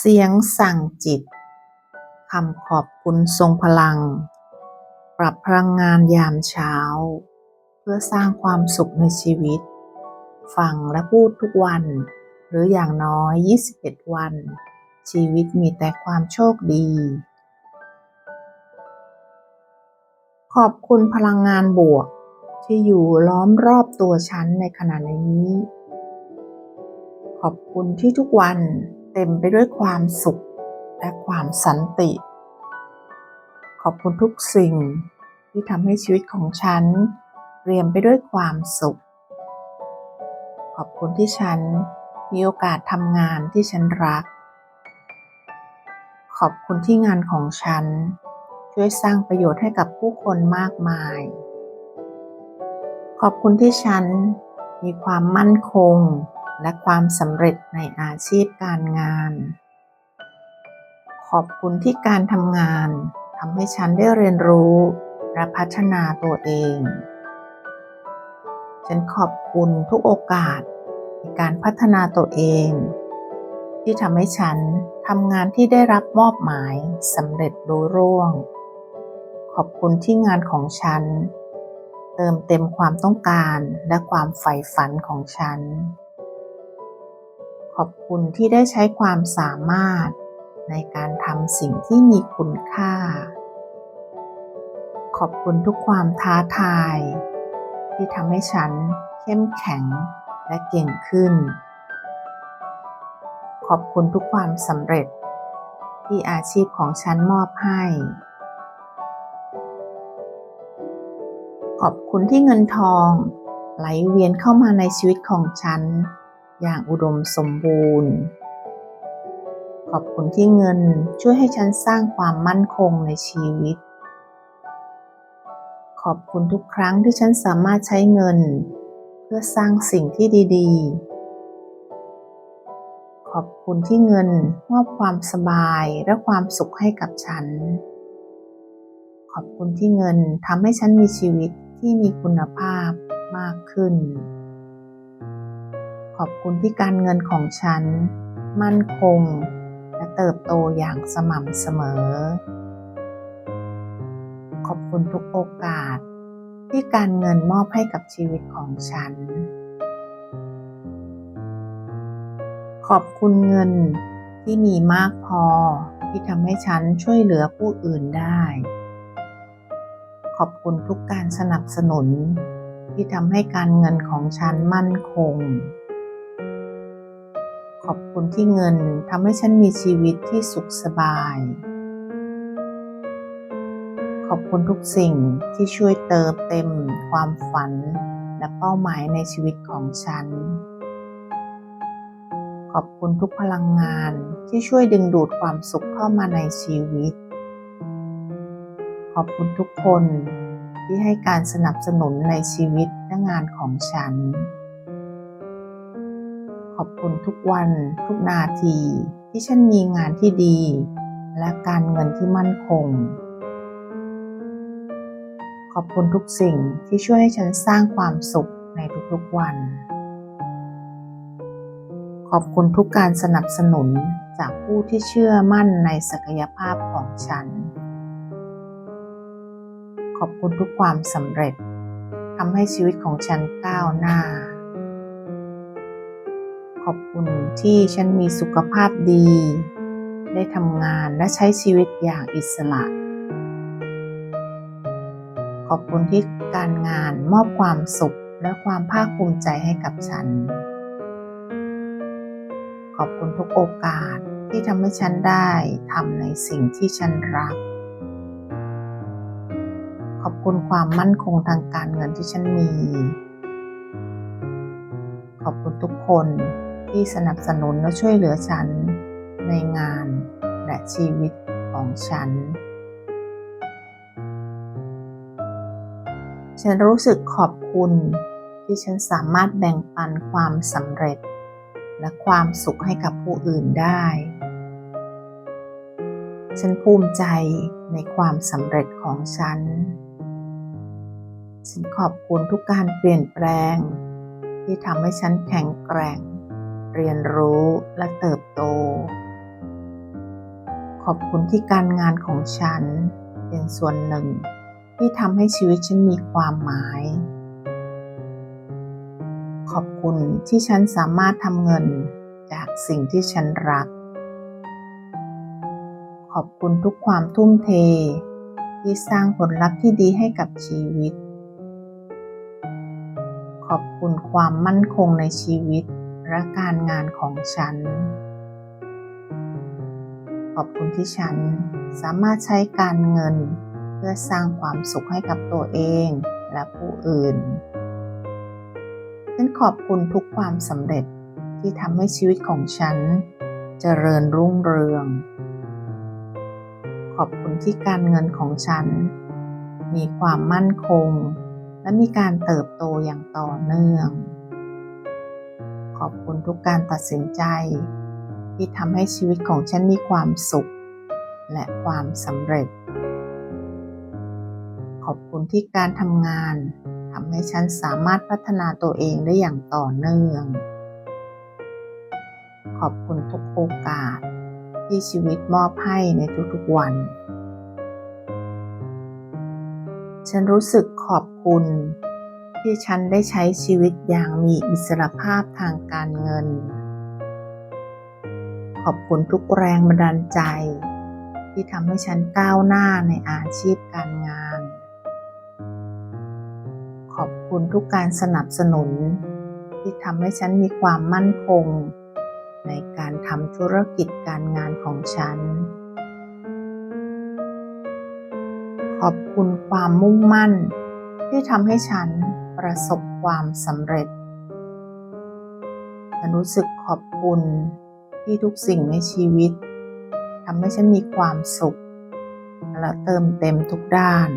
เสียงสั่งจิตคำขอบคุณทรงพลัง ปรับพลังงานยามเช้า เพื่อสร้างความสุขในชีวิต ฟังและพูดทุกวัน หรืออย่างน้อย 21 วัน ชีวิตมีแต่ความโชคดี ขอบคุณพลังงานบวกที่อยู่ล้อมรอบตัวฉันในขณะนี้ ขอบคุณที่ทุกวัน เต็มไปด้วยความสุขและความสันติ ขอบคุณทุกสิ่งที่ทำให้ชีวิตของฉันเปลี่ยนไปด้วยความสุข ขอบคุณที่ฉันมีโอกาสทำงานที่ฉันรัก ขอบคุณที่งานของฉันช่วยสร้างประโยชน์ให้กับผู้คนมากมาย ขอบคุณที่ฉันมีความมั่นคง และความสำเร็จในอาชีพการงาน ขอบคุณที่การทำงานทำให้ฉันได้เรียนรู้และพัฒนาตัวเอง ฉันขอบคุณทุกโอกาสในการพัฒนาตัวเอง ที่ทำให้ฉันทำงานที่ได้รับมอบหมายสำเร็จรุ่ร่วง ขอบคุณที่งานของฉัน เติมเต็มความต้องการและความใฝ่ฝันของฉัน ขอบคุณที่ได้ใช้ความสามารถในการทำสิ่งที่มีคุณค่า ขอบคุณทุกความท้าทาย ที่ทำให้ฉันเข้มแข็งและเก่งขึ้น ขอบคุณทุกความสำเร็จ ที่อาชีพของฉันมอบให้ ขอบคุณที่เงินทองไหลเวียนเข้ามาในชีวิตของฉัน อย่างอุดมสมบูรณ์ ขอบคุณที่เงินช่วยให้ฉันสร้างความมั่นคงในชีวิต ขอบคุณทุกครั้งที่ฉันสามารถใช้เงิน เพื่อสร้างสิ่งที่ดี ๆ ขอบคุณที่เงินมอบความสบายและความสุขให้กับฉัน ขอบคุณที่เงินทำให้ฉันมีชีวิตที่มีคุณภาพมากขึ้น ขอบคุณที่การเงินของฉัน มั่นคง และเติบโตอย่างสม่ำเสมอ ขอบคุณทุกโอกาส ที่การเงินมอบให้กับชีวิตของฉัน ขอบคุณเงินที่มีมากพอที่ทำให้ฉันช่วยเหลือผู้อื่นได้ ขอบคุณทุกการสนับสนุนที่ทำให้การเงินของฉันมั่นคง ขอบคุณที่เงินทำให้ฉันมีชีวิตที่สุขสบาย ขอบคุณทุกสิ่งที่ช่วยเติมเต็มความฝันและเป้าหมายในชีวิตของฉัน ขอบคุณทุกพลังงานที่ช่วยดึงดูดความสุขเข้ามาในชีวิต ขอบคุณทุกคนที่ให้การสนับสนุนในชีวิตและงานของฉัน ขอบคุณทุกวันทุกนาที ที่ฉันมีงานที่ดี และการเงินที่มั่นคง ขอบคุณทุกสิ่งที่ช่วยให้ฉันสร้างความสุขในทุกๆวัน ขอบคุณทุกการสนับสนุนจากผู้ที่เชื่อมั่นในศักยภาพของฉัน ขอบคุณทุกความสำเร็จทำให้ชีวิตของฉันก้าวหน้า ขอบคุณที่ฉันมีสุขภาพดี ได้ทำงานและใช้ชีวิตอย่างอิสระ ขอบคุณที่การงานมอบความสุขและความภาคภูมิใจให้กับฉัน ขอบคุณทุกโอกาสที่ทำให้ฉันได้ทำในสิ่งที่ฉันรัก ขอบคุณความมั่นคงทางการเงินที่ฉันมี ขอบคุณทุกคน ที่สนับสนุนและช่วยเหลือฉันในงานและชีวิตของฉัน ฉันรู้สึกขอบคุณที่ฉันสามารถแบ่งปันความสำเร็จ และความสุขให้กับผู้อื่นได้ ฉันภูมิใจในความสำเร็จของฉัน ฉันขอบคุณทุกการเปลี่ยนแปลง ที่ทำให้ฉันแข็งแกร่ง เรียนรู้และเติบโต ขอบคุณที่การงานของฉันเป็นส่วนหนึ่ง ที่ทำให้ชีวิตฉันมีความหมาย ขอบคุณที่ฉันสามารถทำเงินจากสิ่งที่ฉันรัก ขอบคุณทุกความทุ่มเท ที่สร้างผลลัพธ์ที่ดีให้กับชีวิต ขอบคุณความมั่นคงในชีวิต และการงานของฉัน ขอบคุณที่ฉันสามารถใช้การเงิน เพื่อสร้างความสุขให้กับตัวเองและผู้อื่น ฉันขอบคุณทุกความสำเร็จที่ทำให้ชีวิตของฉันเจริญรุ่งเรือง ขอบคุณที่การเงินของฉัน มีความมั่นคง และมีการเติบโตอย่างต่อเนื่อง ขอบคุณทุกการตัดสินใจ ที่ทำให้ชีวิตของฉันมีความสุข และความสำเร็จ ขอบคุณที่การทำงานทำให้ฉันสามารถพัฒนาตัวเองได้อย่างต่อเนื่อง ขอบคุณทุกโอกาสที่ชีวิตมอบให้ในทุกๆวัน ฉันรู้สึกขอบคุณ ที่ฉันได้ใช้ชีวิตอย่างมีอิสรภาพทางการเงิน ขอบคุณทุกแรงบันดาลใจ ที่ทำให้ฉันก้าวหน้าในอาชีพการงาน ขอบคุณทุกการสนับสนุน ที่ทำให้ฉันมีความมั่นคง ในการทำธุรกิจการงานของฉันขอบคุณความมุ่งมั่น ที่ทำให้ฉัน ประสบความสำเร็จฉันรู้สึกขอบคุณที่ทุกสิ่งในชีวิตทำให้ฉันมีความสุข และเติมเต็มทุกด้าน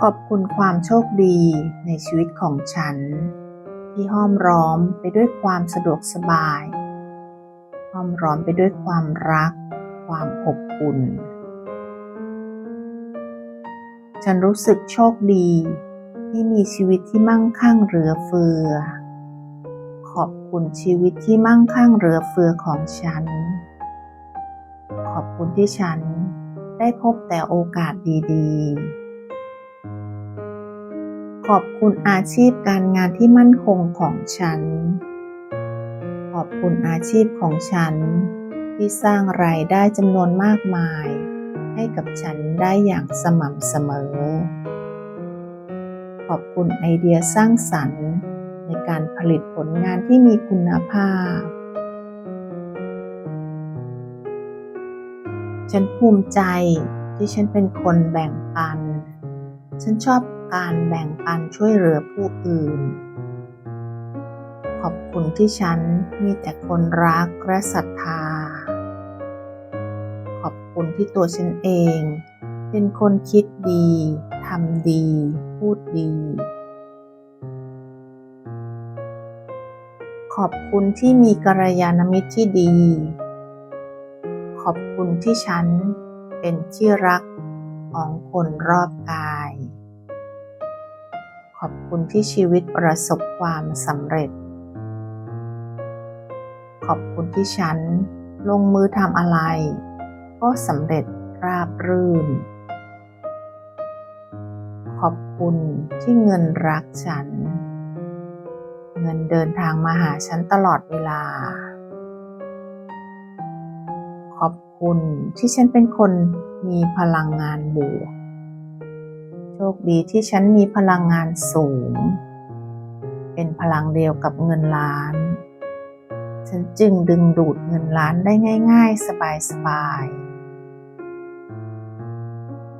ขอบคุณความโชคดีในชีวิตของฉัน ที่ห้อมร้อมไปด้วยความสะดวกสบาย ห้อมร้อมไปด้วยความรัก ความอบอุ่น ฉันรู้สึกโชคดี ที่มีชีวิตที่มั่งคั่งเหลือเฟือ ขอบคุณชีวิตที่มั่งคั่งเหลือเฟือของฉัน ขอบคุณที่ฉันได้พบแต่โอกาสดีๆ ขอบคุณอาชีพการงานที่มั่นคงของฉัน ขอบคุณอาชีพของฉันที่สร้างรายได้จำนวนมากมาย ให้กับฉันได้อย่างสม่ำเสมอ ขอบคุณไอเดียสร้างสรรค์ ในการผลิตผลงานที่มีคุณภาพ ฉันภูมิใจที่ฉันเป็นคนแบ่งปัน ฉันชอบการแบ่งปันช่วยเหลือผู้อื่น ขอบคุณที่ฉันมีแต่คนรักและศรัทธา ขอบคุณที่ตัวฉันเอง เป็นคนคิดดีทำดี พูดดี ขอบคุณที่มีกัลยาณมิตรที่ดี ขอบคุณที่ฉันเป็นที่รักของคนรอบกาย ขอบคุณที่ชีวิตประสบความสำเร็จ ขอบคุณที่ฉันลงมือทำอะไร ก็สำเร็จราบรื่น ขอบคุณที่เงินรักฉัน เงินเดินทางมาหาฉันตลอดเวลา ขอบคุณที่ฉันเป็นคนมีพลังงานบวก โชคดีที่ฉันมีพลังงานสูง เป็นพลังเดียวกับเงินล้าน ฉันจึงดึงดูดเงินล้านได้ง่าย ๆ สบายๆ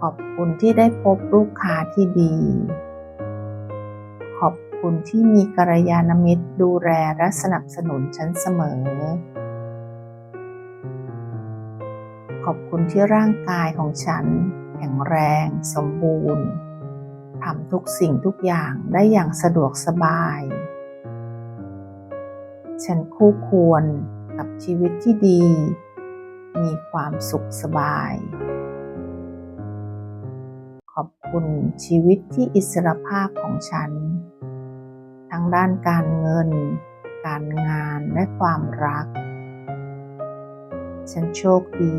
ขอบคุณที่ได้พบลูกค้าที่ดี ขอบคุณที่มีกัลยาณมิตรดูแลและสนับสนุนฉันเสมอ ขอบคุณที่ร่างกายของฉัน แข็งแรง สมบูรณ์ทำทุกสิ่งทุกอย่างได้อย่างสะดวกสบาย ฉันคู่ควรกับชีวิตที่ดี มีความสุขสบาย คุณชีวิตที่อิสรภาพของฉัน ทั้งด้านการเงิน การงานและความรัก ฉันโชคดี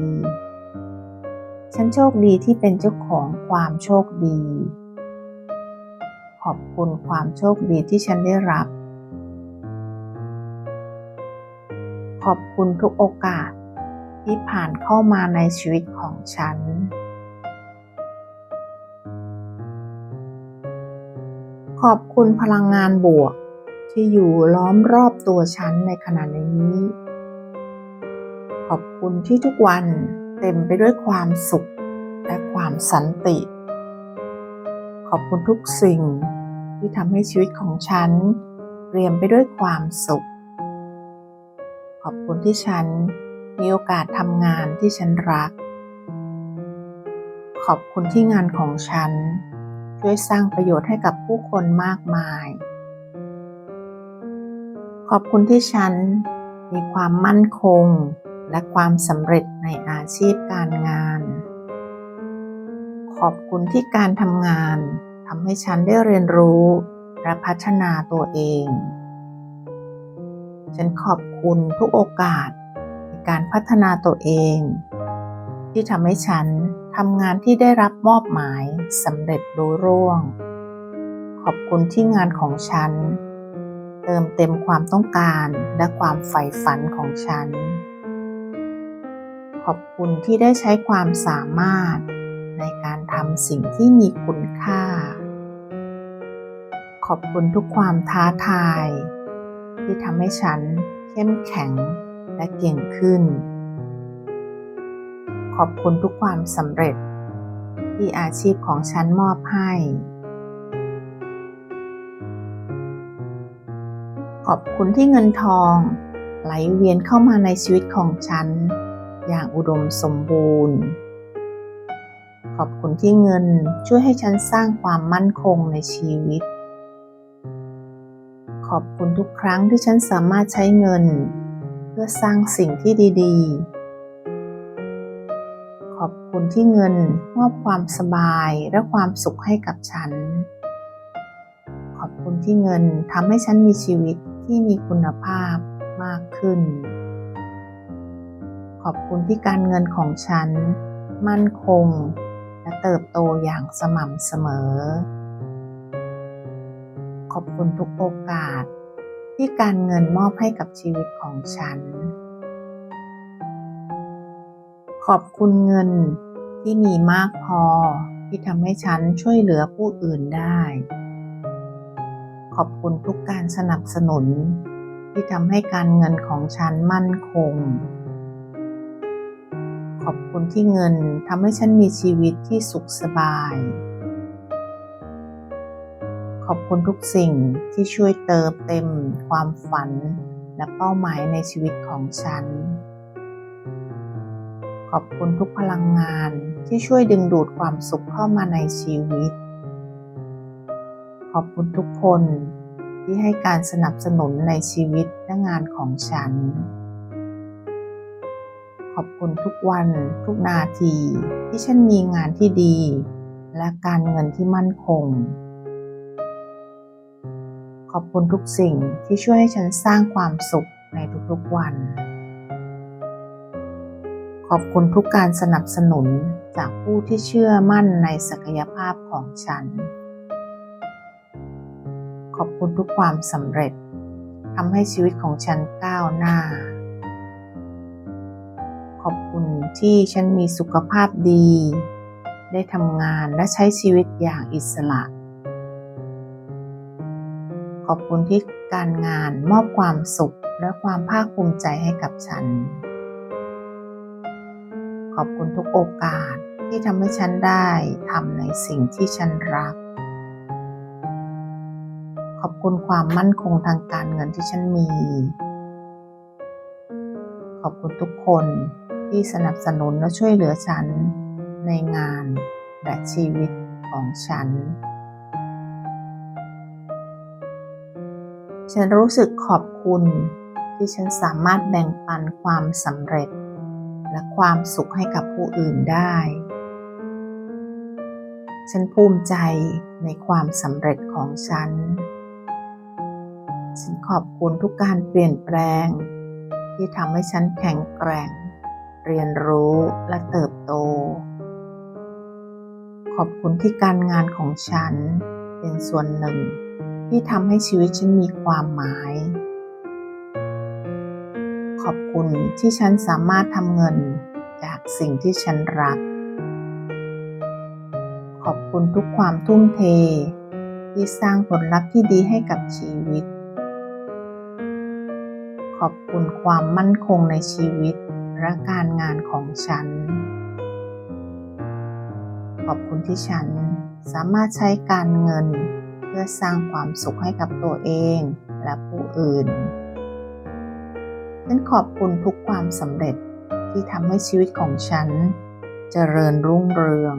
ฉันโชคดีที่เป็นเจ้าของความโชคดี ขอบคุณความโชคดีที่ฉันได้รับ ขอบคุณทุกโอกาสที่ผ่านเข้ามาในชีวิตของฉัน ขอบคุณพลังงานบวก ที่อยู่ล้อมรอบตัวฉันในขณะนี้ ขอบคุณที่ทุกวันเต็มไปด้วยความสุขและความสันติ ขอบคุณทุกสิ่งที่ทำให้ชีวิตของฉันเรียมไปด้วยความสุข ขอบคุณที่ฉันมีโอกาสทำงานที่ฉันรัก ขอบคุณที่งานของฉัน ช่วยสร้างประโยชน์ให้กับผู้คนมากมาย ขอบคุณที่ฉันมีความมั่นคงและความสำเร็จในอาชีพการงาน ขอบคุณที่การทำงานทำให้ฉันได้เรียนรู้และพัฒนาตัวเอง ฉันขอบคุณทุกโอกาสในการพัฒนาตัวเอง ที่ทำให้ฉัน ทำงานที่ได้รับมอบหมายสำเร็จรุ่ร่วง ขอบคุณที่งานของฉัน เติมเต็มความต้องการและความใฝ่ฝันของฉัน ขอบคุณที่ได้ใช้ความสามารถในการทำสิ่งที่มีคุณค่า ขอบคุณทุกความท้าทาย ที่ทำให้ฉันเข้มแข็งและเก่งขึ้น ขอบคุณทุกความสำเร็จ ที่อาชีพของฉันมอบให้ ขอบคุณที่เงินทอง ไหลเวียนเข้ามาในชีวิตของฉัน อย่างอุดมสมบูรณ์ ขอบคุณที่เงินช่วยให้ฉันสร้างความมั่นคงในชีวิต ขอบคุณทุกครั้งที่ฉันสามารถใช้เงิน เพื่อสร้างสิ่งที่ดี ๆ คุณที่เงินมอบความสบายและความสุขให้กับฉัน ขอบคุณที่เงินทำให้ฉันมีชีวิตที่มีคุณภาพมากขึ้น ขอบคุณที่การเงินของฉัน มั่นคง และเติบโตอย่างสม่ำเสมอ ขอบคุณทุกโอกาสที่การเงินมอบให้กับชีวิตของฉัน ขอบคุณเงินที่มีมากพอที่ทำให้ฉันช่วยเหลือผู้อื่นได้ ขอบคุณทุกการสนับสนุน ที่ทำให้การเงินของฉันมั่นคง ขอบคุณที่เงินทำให้ฉันมีชีวิตที่สุขสบาย ขอบคุณทุกสิ่งที่ช่วยเติมเต็มความฝันและเป้าหมายในชีวิตของฉัน ขอบคุณทุกพลังงานที่ช่วยดึงดูดความสุขเข้ามาในชีวิต ขอบคุณทุกคนที่ให้การสนับสนุนในชีวิตและงานของฉัน ขอบคุณทุกวันทุกนาทีที่ฉันมีงานที่ดี และการเงินที่มั่นคง ขอบคุณทุกสิ่งที่ช่วยให้ฉันสร้างความสุขในทุกๆวัน ขอบคุณทุกการสนับสนุนจากผู้ที่เชื่อมั่นในศักยภาพของฉัน ขอบคุณทุกความสำเร็จทำให้ชีวิตของฉันก้าวหน้า ขอบคุณที่ฉันมีสุขภาพดี ได้ทำงานและใช้ชีวิตอย่างอิสระ ขอบคุณที่การงานมอบความสุขและความภาคภูมิใจให้กับฉัน ขอบคุณทุกโอกาสที่ทำให้ฉันได้ทำในสิ่งที่ฉันรัก ขอบคุณความมั่นคงทางการเงินที่ฉันมี ขอบคุณทุกคนที่สนับสนุนและช่วยเหลือฉันในงานและชีวิตของฉัน ฉันรู้สึกขอบคุณที่ฉันสามารถแบ่งปันความสำเร็จ และความสุขให้กับผู้อื่นได้ ฉันภูมิใจในความสำเร็จของฉัน ฉันขอบคุณทุกการเปลี่ยนแปลง ที่ทำให้ฉันแข็งแกร่ง เรียนรู้และเติบโต ขอบคุณที่การงานของฉันเป็นส่วนหนึ่งที่ทำให้ชีวิตฉันมีความหมาย ขอบคุณที่ฉันสามารถทำเงินจากสิ่งที่ฉันรัก ขอบคุณทุกความทุ่มเท ที่สร้างผลลัพธ์ที่ดีให้กับชีวิต ขอบคุณความมั่นคงในชีวิตและการงานของฉัน ขอบคุณที่ฉันสามารถใช้การเงิน เพื่อสร้างความสุขให้กับตัวเองและผู้อื่น ฉันขอบคุณทุกความสำเร็จที่ทำให้ชีวิตของฉันเจริญรุ่งเรือง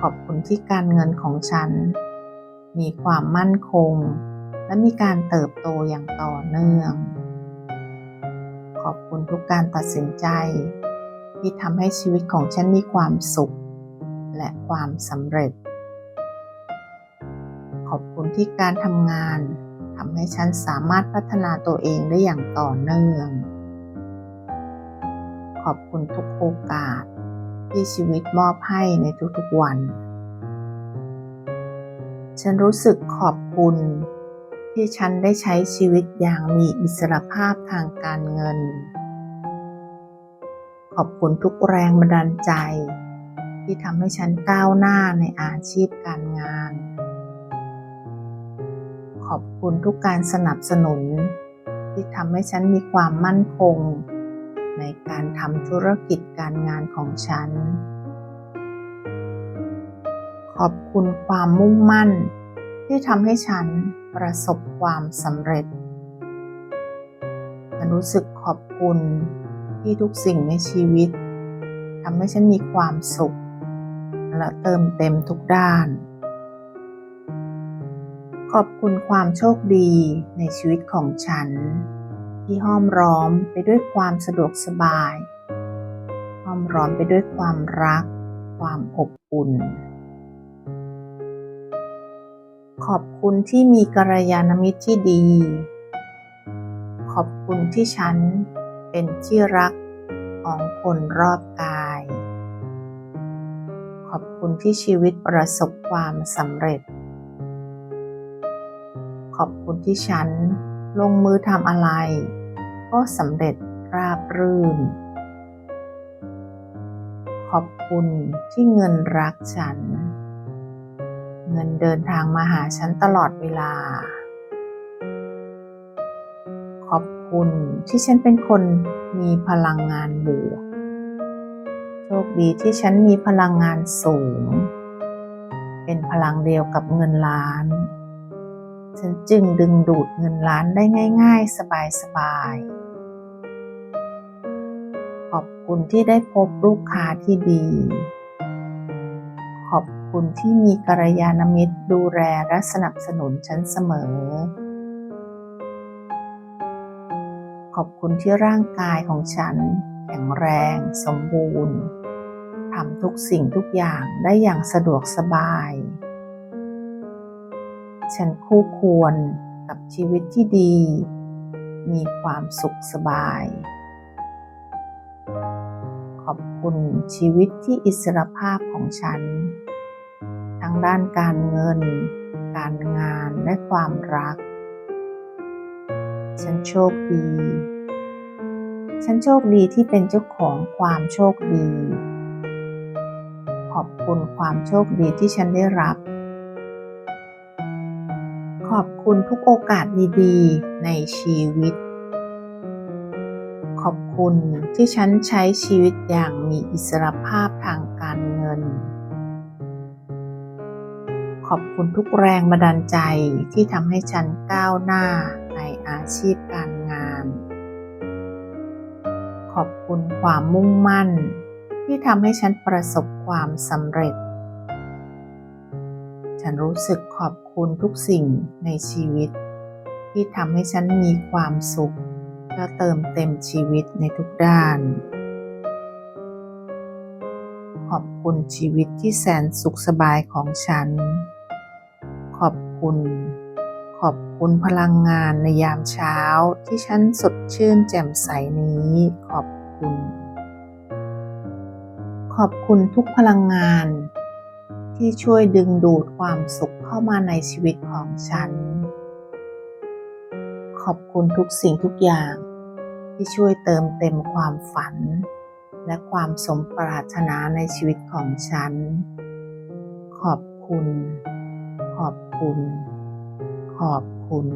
ขอบคุณที่การเงินของฉัน มีความมั่นคง และมีการเติบโตอย่างต่อเนื่อง ขอบคุณทุกการตัดสินใจ ที่ทำให้ชีวิตของฉันมีความสุข และความสำเร็จ ขอบคุณที่การทำงาน ทำให้ฉันสามารถพัฒนาตัวเองได้อย่างต่อเนื่อง ขอบคุณทุกโอกาสที่ชีวิตมอบให้ในทุกๆวัน ฉันรู้สึกขอบคุณที่ฉันได้ใช้ชีวิตอย่างมีอิสรภาพทางการเงิน ขอบคุณทุกแรงบันดาลใจ ที่ทำให้ฉันก้าวหน้าในอาชีพการงาน อบคุณทุกการสนับสนุน ที่ทำให้ฉันมีความมั่นคง ในการทำธุรกิจการงานของฉัน ขอบคุณความมุ่งมั่น ที่ทำให้ฉันประสบความสำเร็จ ฉันรู้สึกขอบคุณที่ทุกสิ่งในชีวิตทำให้ฉันมีความสุข และเติมเต็มทุกด้าน ขอบคุณความโชคดีในชีวิตของฉัน ที่ห้อมร้อมไปด้วยความสะดวกสบาย ห้อมร้อมไปด้วยความรัก ความอบอุ่น ขอบคุณที่มีกัลยาณมิตรที่ดี ขอบคุณที่ฉันเป็นที่รักของคนรอบกาย ขอบคุณที่ชีวิตประสบความสำเร็จ ขอบคุณที่ฉันลงมือทำอะไร ก็สำเร็จราบรื่น ขอบคุณที่เงินรักฉัน เงินเดินทางมาหาฉันตลอดเวลา ขอบคุณที่ฉันเป็นคนมีพลังงานบวก โชคดีที่ฉันมีพลังงานสูง เป็นพลังเดียวกับเงินล้าน ฉันจึงดึงดูดเงินล้านได้ง่าย ๆ สบายๆ ขอบคุณที่ได้พบลูกค้าที่ดี ขอบคุณที่มีกัลยาณมิตรดูแลและสนับสนุนฉันเสมอ ขอบคุณที่ร่างกายของฉัน แข็งแรง สมบูรณ์ทำทุกสิ่งทุกอย่างได้อย่างสะดวกสบาย ฉันคู่ควรกับชีวิตที่ดี มีความสุขสบาย ขอบคุณชีวิตที่อิสรภาพของฉัน ทั้งด้านการเงิน การงานและความรัก ฉันโชคดี ฉันโชคดีที่เป็นเจ้าของความโชคดี ขอบคุณความโชคดีที่ฉันได้รับ ขอบคุณทุกโอกาสดีๆ ในชีวิต ขอบคุณที่ฉันใช้ชีวิตอย่างมีอิสรภาพทางการเงิน ขอบคุณทุกแรงบันดาลใจที่ทำให้ฉันก้าวหน้าในอาชีพการงาน ขอบคุณความมุ่งมั่น ที่ทำให้ฉันประสบความสำเร็จ ฉันรู้สึกขอบคุณทุกสิ่งในชีวิต ที่ทำให้ฉันมีความสุข และเติมเต็มชีวิตในทุกด้าน ขอบคุณชีวิตที่แสนสุขสบายของฉัน ขอบคุณ ขอบคุณพลังงานในยามเช้าที่ฉันสดชื่นแจ่มใสนี้ ขอบคุณ ขอบคุณทุกพลังงาน ที่ช่วยดึงดูดความสุขเข้ามาในชีวิตของฉัน ขอบคุณทุกสิ่งทุกอย่าง ที่ช่วยเติมเต็มความฝัน และความสมปรารถนาในชีวิตของฉัน ขอบคุณ ขอบคุณ ขอบคุณ